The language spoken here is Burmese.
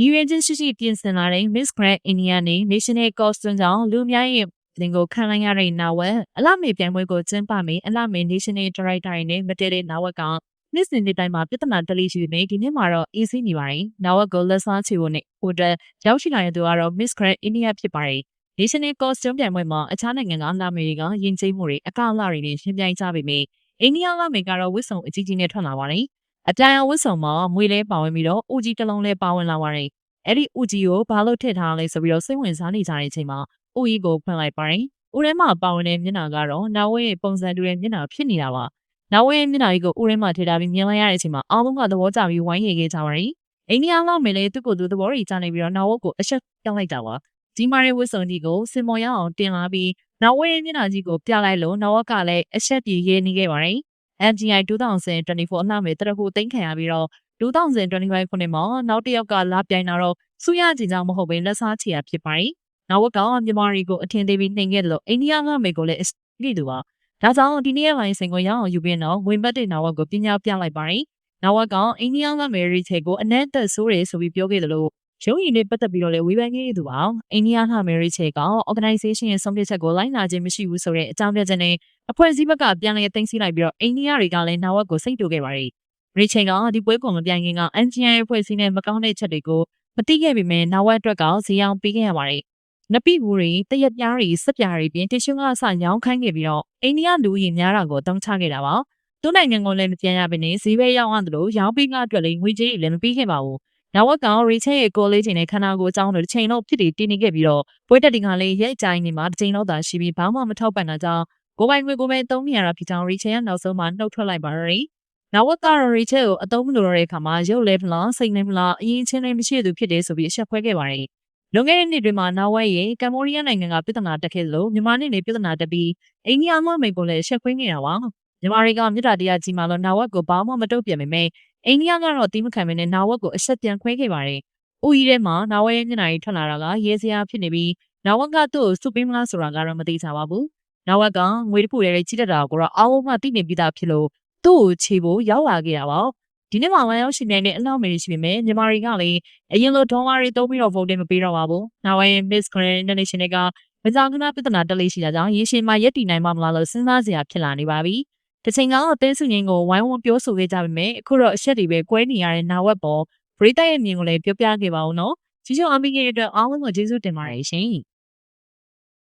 ညီရင်းချင်းရှိရှိပြင်ဆင်လာတဲ့ Miss Grand India နဲ့ National Costume ကြောင့်လူအများရဲ့တင်ကိုခံလိုက်ရတဲ့နာဝက်အလှမေပြိုင်ပွဲကိုကျင်းပမယ်အလှမေ National Director ရင်းနဲ့မတည့်တဲ့နာဝက်ကနှစ်စဉ်နှစ်တိုင်းမှာပြဿနာတက်လေးရှိနေဒီနေ့မှာတော့ AC နေပါတယ်။နာဝက်ကိုလက်စားချေဖို့နဲ့ဟိုတယ်ရောက်ရှိလာတဲ့သူကတော့ Miss Grand India ဖြစ်ပါတယ်။ National Costume ပြိုင်ပွဲမှာအခြားနိုင်ငံကအလှမေတွေကယဉ်ကျေးမှုတွေအကောက်အလှတွေနဲ့ရှင်းပြိုင်ကြပေမယ့်အိန္ဒိယအလှမေကတော့ဝစ်စုံအကြီးကြီးနဲ့ထွက်လာပါတယ်။ အတန်အဝစ်စုံမှာမွေလဲပါဝင်ပြီးတော့ဦးကြီးတစ်လုံးလဲပါဝင်လာပါတယ်။အဲ့ဒီဦးကြီးကိုဘာလို့ထည့်ထားလဲဆိုပြီးတော့စိတ်ဝင်စားနေကြတဲ့အချိန်မှာဦးကြီးကိုဖွင့်လိုက်ပါတယ်။ဦးထဲမှာပါဝင်တဲ့မျက်နှာကတော့နာဝဲရဲ့ပုံစံတူတဲ့မျက်နှာဖြစ်နေတာပါ။နာဝဲရဲ့မျက်နှာကြီးကိုဦးထဲမှာထည့်ထားပြီးမြင်လိုက်ရတဲ့အချိန်မှာအားလုံးကသဘောကျပြီးဝိုင်းရည်ခဲ့ကြပါတယ်။အိန္ဒိယလောက်မယ်လေသူ့ကိုယ်သူသဘောတွေကျနေပြီးတော့နာဝက်ကိုအဆက်ပြောင်းလိုက်တာပါ။ဒီမာရီဝစ်စုံကြီးကိုစင်မော်ရအောင်တင်လာပြီးနာဝဲရဲ့မျက်နှာကြီးကိုပြလိုက်လို့နာဝက်ကလည်းအဆက်ပြေရေးနေခဲ့ပါတယ်။ MGI 2024အလှမယ်တရခုသိမ်းခံရပြီးတော့2025ခုနှစ်မှာနောက်တစ်ယောက်ကလာပြိုင်တာတော့စူရကြည်ကြောင့်မဟုတ်ဘဲလက်စားချီရဖြစ်ပါတယ်။နောက်ဝက်ကမြန်မာရီကိုအထင်သေးပြီးနှိမ်ခဲ့တယ်လို့အိန္ဒိယကမေကိုလည်းအကြည့်သူပါ။ဒါကြောင့်ဒီနေ့လိုင်းစင်ကိုရအောင်ယူပြီးတော့ဝင်ပတ်တဲ့နောက်ဝက်ကိုပညာပြလိုက်ပါတယ်။နောက်ဝက်ကအိန္ဒိယကမေရီချေကိုအနက်သက်ဆိုးတယ်ဆိုပြီးပြောခဲ့တယ်လို့ ရုံးရည်နဲ့ပတ်သက်ပြီးတော့လည်းဝေဖန်ခဲ့သူပါ။အိန္ဒိယဟာမေရီချေက organization ရဲ့ဆုံးဖြတ်ချက်ကိုလိုက်နာခြင်းမရှိဘူးဆိုတဲ့အကြောင်းပြချက်နဲ့အဖွဲ့အစည်းဘက်ကပြန်လည်သိမ်းဆည်းလိုက်ပြီးတော့အိန္ဒိယတွေကလည်းနောက်ဝက်ကိုစိတ်တူခဲ့ပါတယ်။ရီချင်ကဒီပွဲကိုမပြိုင်ခင်က NGI အဖွဲ့အစည်းနဲ့မကောင်းတဲ့ချက်တွေကိုမသိခဲ့ပေမဲ့နောက်ဝက်အတွက်ကဇီအောင်ပေးခဲ့ရပါတယ်။နပိဘူးတွေတရက်ပြားတွေစက်ပြားတွေပြင်တရှုံကဆညောင်းခိုင်းခဲ့ပြီးတော့အိန္ဒိယလူကြီးများတာကိုတောင်းချခဲ့တာပါ။သူ့နိုင်ငံကိုလည်းမပြန်ရဘဲနဲ့ဈေးပဲရောက်အောင်လို့ရောင်းပေးကအတွက်လည်းငွေကြေးလည်းမပေးခဲ့ပါဘူး။ နောက်ဝက်ကရီချဲရဲ့ကိုလေးချိန်နဲ့ခန္ဓာကိုယ်အကြောင်းတို့တစ်ချိန်လုံးဖြစ်တည်တင်းနေခဲ့ပြီးတော့ပွဲတက်တင်ကလည်းရဲ့ကြိုင်းနေမှာတစ်ချိန်လုံးသာရှိပြီးဘာမှမထောက်ပံ့တာကြောင့်ကိုပိုင်ငွေကိုပဲသုံးနေရတာဖြစ်ကြောင်းရီချဲကနောက်ဆုံးမှနှုတ်ထွက်လိုက်ပါရယ်။နောက်ဝက်ကရီချဲကိုအသုံးမလိုတော့တဲ့အခါမှာရုပ်လဲဖလားစိတ်လဲဖလားအရင်ချင်းလည်းမရှိသူဖြစ်တယ်ဆိုပြီးအချက်ဖွဲခဲ့ပါရယ်။လွန်ခဲ့တဲ့နှစ်တွေမှာနာဝက်ရဲ့ကမ္ဘောဒီးယားနိုင်ငံကပြည်ထနာတက်ခဲ့လို့မြန်မာနိုင်ငံနဲ့ပြည်ထနာတက်ပြီးအိန္ဒိယမှမိတ်ကိုလည်းရှက်ခွင်းနေတာပါမြန်မာတွေကမြစ်တာတရားကြီးမှလို့နာဝက်ကိုဘာမှမတုတ်ပြန်ပေမဲ့ အိန္ဒိယကတော့တီးမခံမနဲ့နာဝက်ကိုအဆက်ပြန်ခွဲခဲ့ပါတယ်။ဦးကြီးထဲမှာနာဝက်ရဲ့မျက်နှာကြီးထွက်လာတာကရဲစရာဖြစ်နေပြီးနာဝက်ကသူ့ကိုစုပေးမလားဆိုတာကတော့မသိချပါဘူး။နာဝက်ကငွေတစ်ခုတည်းကြီးတက်တာကိုတော့အားလုံးမှသိနေပြီးသားဖြစ်လို့သူ့ကိုခြေဖို့ရောက်လာခဲ့တာပါ။ဒီနေ့မှဝမ်းရောက်ရှင်နေတဲ့အနောက်မေရှိပေမဲ့မြန်မာတွေကလည်းအရင်လိုဒေါ်လာတွေသုံးပြီးတော့ vote မပေးတော့ပါဘူး။နာဝက်ရဲ့ Miss Grand International ကမကြာခဏပြဿနာတက်လေးရှိတာကြောင့်ရေရှည်မှာရက်တည်နိုင်မှာမလားလို့စဉ်းစားစရာဖြစ်လာနေပါပြီ။ တစ်ချိန်ကတော့တင်းစုငင်းကိုဝိုင်းဝန်းပြောဆိုခဲ့ကြပေမဲ့အခုတော့အချက်တွေပဲကွဲနေရတဲ့နာဝက်ပေါ်ပရိသတ်ရဲ့မြင်ကိုလည်းပြောပြခဲ့ပါဦးနော်။ကြီးချုံအမိကြီးရဲ့အတွက်အားလုံးကိုကျေးဇူးတင်ပါတယ်ရှင်။